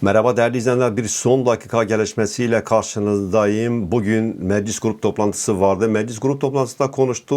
Merhaba değerli izleyenler. Bir son dakika gelişmesiyle karşınızdayım. Bugün meclis grup toplantısı vardı. Meclis grup toplantısında konuştu.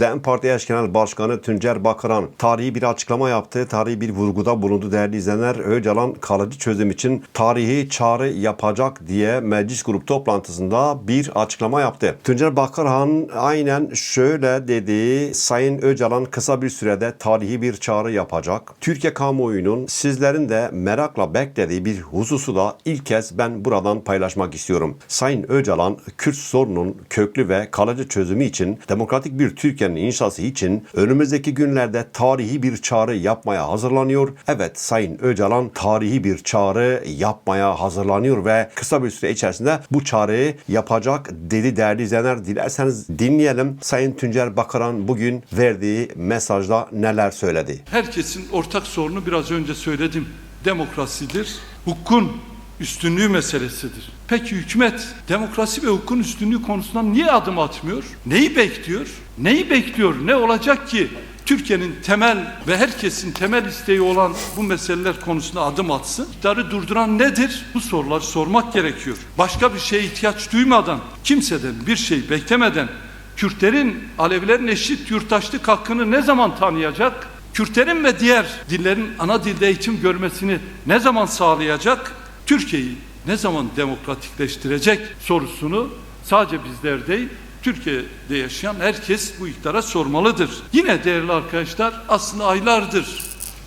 DEM Parti Eş Genel Başkanı Tuncer Bakıran tarihi bir açıklama yaptı. Tarihi bir vurguda bulundu değerli izleyenler. Öcalan kalıcı çözüm için tarihi çağrı yapacak diye meclis grup toplantısında bir açıklama yaptı. Tuncer Bakıran aynen şöyle dedi. Sayın Öcalan kısa bir sürede tarihi bir çağrı yapacak. Türkiye kamuoyunun sizlerin de merakla beklediği bir hususu da ilk kez ben buradan paylaşmak istiyorum. Sayın Öcalan, Kürt sorunun köklü ve kalıcı çözümü için, demokratik bir Türkiye'nin inşası için önümüzdeki günlerde tarihi bir çağrı yapmaya hazırlanıyor. Evet, Sayın Öcalan tarihi bir çağrı yapmaya hazırlanıyor ve kısa bir süre içerisinde bu çağrıyı yapacak dedi değerli izleyenler. Dilerseniz dinleyelim. Sayın Tuncer Bakaran bugün verdiği mesajda neler söyledi? Herkesin ortak sorunu biraz önce söyledim. Demokrasidir. Hukukun üstünlüğü meselesidir. Peki hükümet demokrasi ve hukukun üstünlüğü konusundan niye adım atmıyor? Neyi bekliyor? Neyi bekliyor? Ne olacak ki Türkiye'nin temel ve herkesin temel isteği olan bu meseleler konusunda adım atsın? İktidarı durduran nedir? Bu soruları sormak gerekiyor. Başka bir şeye ihtiyaç duymadan, kimseden bir şey beklemeden Kürtlerin, Alevilerin eşit yurttaşlık hakkını ne zaman tanıyacak? Kürtlerin ve diğer dillerin ana dilde eğitim görmesini ne zaman sağlayacak? Türkiye'yi ne zaman demokratikleştirecek sorusunu sadece bizler değil, Türkiye'de yaşayan herkes bu iktidara sormalıdır. Yine değerli arkadaşlar aslında aylardır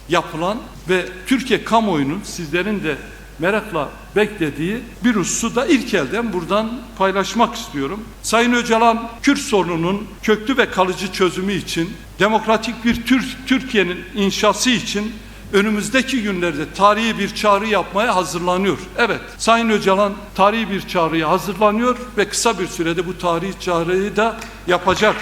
yapılan ve Türkiye kamuoyunun sizlerin de merakla beklediği bir hususu da ilk elden buradan paylaşmak istiyorum. Sayın Öcalan, Kürt sorununun köklü ve kalıcı çözümü için, demokratik bir Tür- Türkiye'nin inşası için önümüzdeki günlerde tarihi bir çağrı yapmaya hazırlanıyor. Evet, Sayın Öcalan tarihi bir çağrıya hazırlanıyor ve kısa bir sürede bu tarihi çağrıyı da yapacak.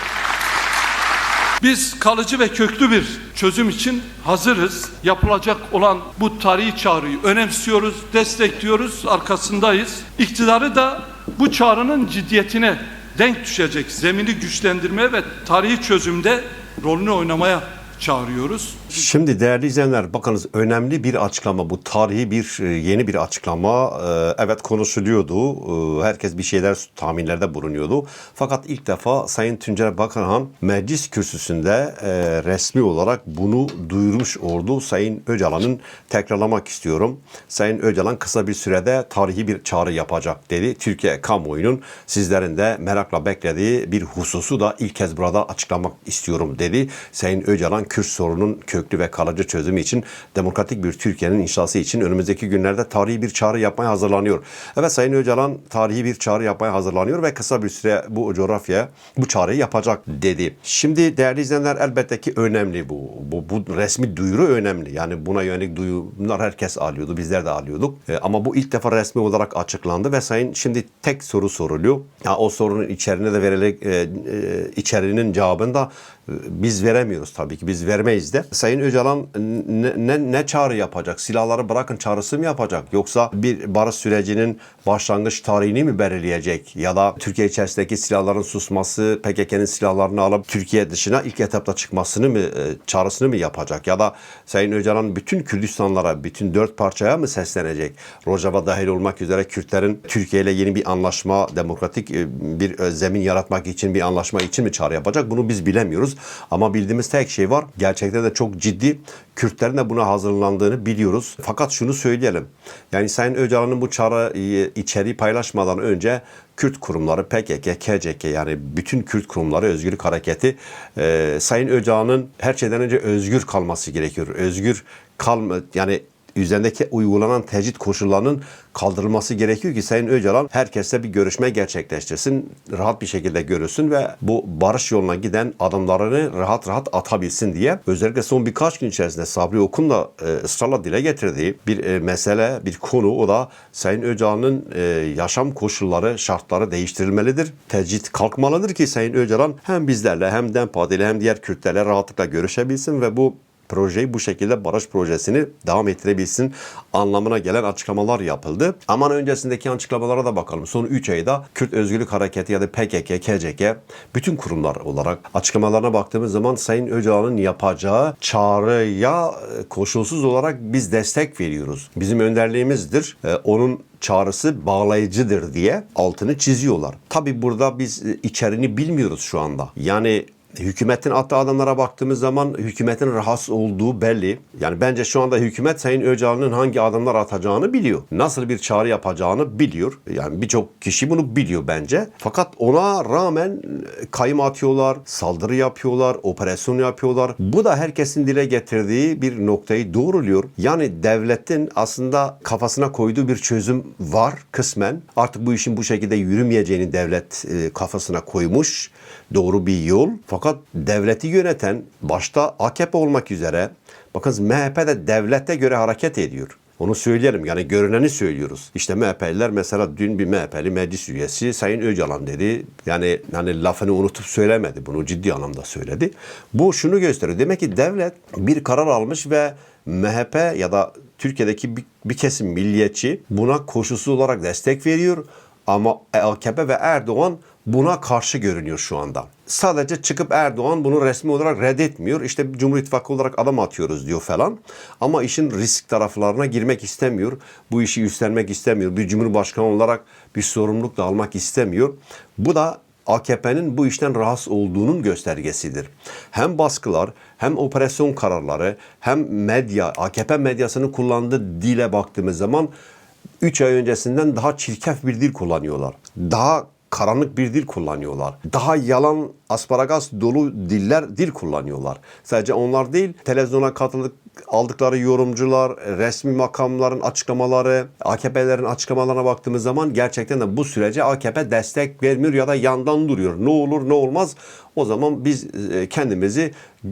Biz kalıcı ve köklü bir çözüm için hazırız. Yapılacak olan bu tarihi çağrıyı önemsiyoruz, destekliyoruz, arkasındayız. İktidarı da bu çağrının ciddiyetine denk düşecek zemini güçlendirmeye ve tarihi çözümde rolünü oynamaya çağırıyoruz. Şimdi değerli izleyenler bakınız önemli bir açıklama bu. Tarihi bir e, yeni bir açıklama. Ee, evet konuşuluyordu. Ee, herkes bir şeyler tahminlerde bulunuyordu. Fakat ilk defa Sayın Tuncer Bakanhan meclis kürsüsünde e, resmi olarak bunu duyurmuş oldu. Sayın Öcalan'ın tekrarlamak istiyorum. Sayın Öcalan kısa bir sürede tarihi bir çağrı yapacak dedi. Türkiye kamuoyunun sizlerin de merakla beklediği bir hususu da ilk kez burada açıklamak istiyorum dedi. Sayın Öcalan Kürt sorunun köklü ve kalıcı çözümü için demokratik bir Türkiye'nin inşası için önümüzdeki günlerde tarihi bir çağrı yapmaya hazırlanıyor. Evet Sayın Öcalan tarihi bir çağrı yapmaya hazırlanıyor ve kısa bir süre bu coğrafyaya bu çağrıyı yapacak dedi. Şimdi değerli izleyenler elbette ki önemli bu. Bu, bu resmi duyuru önemli. Yani buna yönelik duyumlar herkes alıyordu. Bizler de alıyorduk. E, ama bu ilk defa resmi olarak açıklandı ve Sayın şimdi tek soru soruluyor. Ya o sorunun içeriğine de verilecek e, e, içeriğinin cevabını da e, biz veremiyoruz tabii ki. Biz vermeyiz de. Sayın Öcalan ne, ne, ne çağrı yapacak? Silahları bırakın çağrısı mı yapacak? Yoksa bir barış sürecinin başlangıç tarihini mi belirleyecek? Ya da Türkiye içerisindeki silahların susması, PKK'nın silahlarını alıp Türkiye dışına ilk etapta çıkmasını mı, e, çağrısını mı yapacak? Ya da Sayın Öcalan bütün Kürdistanlara, bütün dört parçaya mı seslenecek? Rojava dahil olmak üzere Kürtlerin Türkiye ile yeni bir anlaşma, demokratik e, bir e, zemin yaratmak için bir anlaşma için mi çağrı yapacak? Bunu biz bilemiyoruz. Ama bildiğimiz tek şey var. Gerçekten de çok ciddi Kürtlerin de buna hazırlandığını biliyoruz. Fakat şunu söyleyelim. Yani Sayın Öcalan'ın bu çağrı e, içeriği paylaşmadan önce Kürt kurumları PKK, KCK yani bütün Kürt kurumları Özgürlük Hareketi e, Sayın Öcalan'ın her şeyden önce özgür kalması gerekiyor. Özgür kalma yani üzerindeki uygulanan tecrit koşullarının kaldırılması gerekiyor ki Sayın Öcalan herkesle bir görüşme gerçekleştirsin, rahat bir şekilde görülsün ve bu barış yoluna giden adımlarını rahat rahat atabilsin diye özellikle son birkaç gün içerisinde Sabri Okun da e, ısrarla dile getirdiği bir e, mesele, bir konu o da Sayın Öcalan'ın e, yaşam koşulları, şartları değiştirilmelidir. Tecrit kalkmalıdır ki Sayın Öcalan hem bizlerle hem DEM hem diğer Kürtlerle rahatlıkla görüşebilsin ve bu projeyi bu şekilde barış projesini devam ettirebilsin anlamına gelen açıklamalar yapıldı. Aman öncesindeki açıklamalara da bakalım. Son 3 ayda Kürt Özgürlük Hareketi ya da PKK, KCK bütün kurumlar olarak açıklamalarına baktığımız zaman Sayın Öcalan'ın yapacağı çağrıya e, koşulsuz olarak biz destek veriyoruz. Bizim önderliğimizdir. E, Onun çağrısı bağlayıcıdır diye altını çiziyorlar. Tabi burada biz e, içeriğini bilmiyoruz şu anda. Yani hükümetin attığı adamlara baktığımız zaman hükümetin rahatsız olduğu belli. Yani bence şu anda hükümet Sayın Öcalan'ın hangi adımlar atacağını biliyor. Nasıl bir çağrı yapacağını biliyor. Yani birçok kişi bunu biliyor bence. Fakat ona rağmen kayım atıyorlar, saldırı yapıyorlar, operasyon yapıyorlar. Bu da herkesin dile getirdiği bir noktayı doğruluyor. Yani devletin aslında kafasına koyduğu bir çözüm var kısmen. Artık bu işin bu şekilde yürümeyeceğini devlet e, kafasına koymuş. Doğru bir yol. Fakat devleti yöneten başta AKP olmak üzere bakın MHP de devlete göre hareket ediyor. Onu söyleyelim yani görüneni söylüyoruz. İşte MHP'liler mesela dün bir MHP'li meclis üyesi Sayın Öcalan dedi. Yani hani lafını unutup söylemedi. Bunu ciddi anlamda söyledi. Bu şunu gösteriyor. Demek ki devlet bir karar almış ve MHP ya da Türkiye'deki bir, bir kesim milliyetçi buna koşulsuz olarak destek veriyor. Ama AKP ve Erdoğan buna karşı görünüyor şu anda. Sadece çıkıp Erdoğan bunu resmi olarak reddetmiyor. İşte Cumhur İttifakı olarak adam atıyoruz diyor falan. Ama işin risk taraflarına girmek istemiyor. Bu işi üstlenmek istemiyor. Bir Cumhurbaşkanı olarak bir sorumluluk da almak istemiyor. Bu da AKP'nin bu işten rahatsız olduğunun göstergesidir. Hem baskılar, hem operasyon kararları, hem medya, AKP medyasının kullandığı dile baktığımız zaman 3 ay öncesinden daha çirkef bir dil kullanıyorlar. Daha karanlık bir dil kullanıyorlar. Daha yalan, asparagas dolu diller, dil kullanıyorlar. Sadece onlar değil, televizyona katılık aldıkları yorumcular, resmi makamların açıklamaları, AKP'lerin açıklamalarına baktığımız zaman gerçekten de bu sürece AKP destek vermiyor ya da yandan duruyor. Ne olur ne olmaz o zaman biz e, kendimizi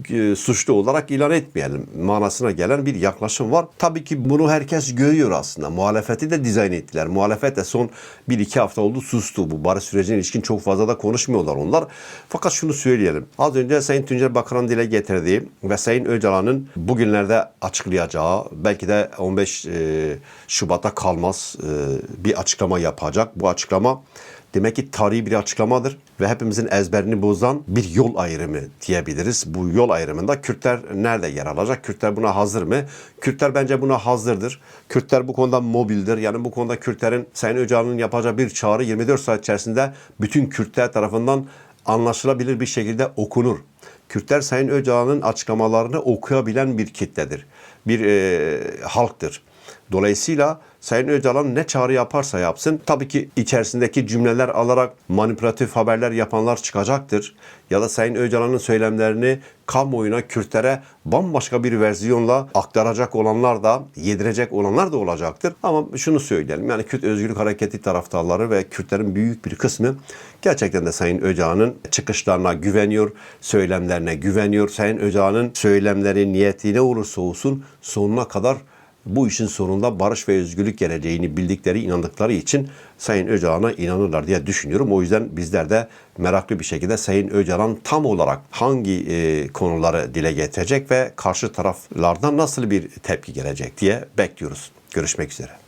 e, suçlu olarak ilan etmeyelim manasına gelen bir yaklaşım var. Tabii ki bunu herkes görüyor aslında. Muhalefeti de dizayn ettiler. Muhalefet de son 1-2 hafta oldu sustu. Bu barış sürecine ilişkin çok fazla da konuşmuyorlar onlar. Fakat şunu söyleyelim. Az önce Sayın Tuncel Bakan'ın dile getirdiği ve Sayın Öcalan'ın bugünlerde açıklayacağı belki de 15 e, Şubat'a kalmaz bir açıklama yapacak. Bu açıklama Demek ki tarihi bir açıklamadır ve hepimizin ezberini bozan bir yol ayrımı diyebiliriz. Bu yol ayrımında Kürtler nerede yer alacak? Kürtler buna hazır mı? Kürtler bence buna hazırdır. Kürtler bu konuda mobildir. Yani bu konuda Kürtlerin Sayın Öcalan'ın yapacağı bir çağrı 24 saat içerisinde bütün Kürtler tarafından anlaşılabilir bir şekilde okunur. Kürtler Sayın Öcalan'ın açıklamalarını okuyabilen bir kitledir. Bir e, halktır. Dolayısıyla Sayın Öcalan ne çağrı yaparsa yapsın tabii ki içerisindeki cümleler alarak manipülatif haberler yapanlar çıkacaktır. Ya da Sayın Öcalan'ın söylemlerini kamuoyuna, Kürtlere bambaşka bir versiyonla aktaracak olanlar da, yedirecek olanlar da olacaktır. Ama şunu söyleyelim yani Kürt Özgürlük Hareketi taraftarları ve Kürtlerin büyük bir kısmı gerçekten de Sayın Öcalan'ın çıkışlarına güveniyor, söylemlerine güveniyor. Sayın Öcalan'ın söylemleri, niyeti ne olursa olsun sonuna kadar bu işin sonunda barış ve özgürlük geleceğini bildikleri, inandıkları için Sayın Öcalan'a inanırlar diye düşünüyorum. O yüzden bizler de meraklı bir şekilde Sayın Öcalan tam olarak hangi e, konuları dile getirecek ve karşı taraflardan nasıl bir tepki gelecek diye bekliyoruz. Görüşmek üzere.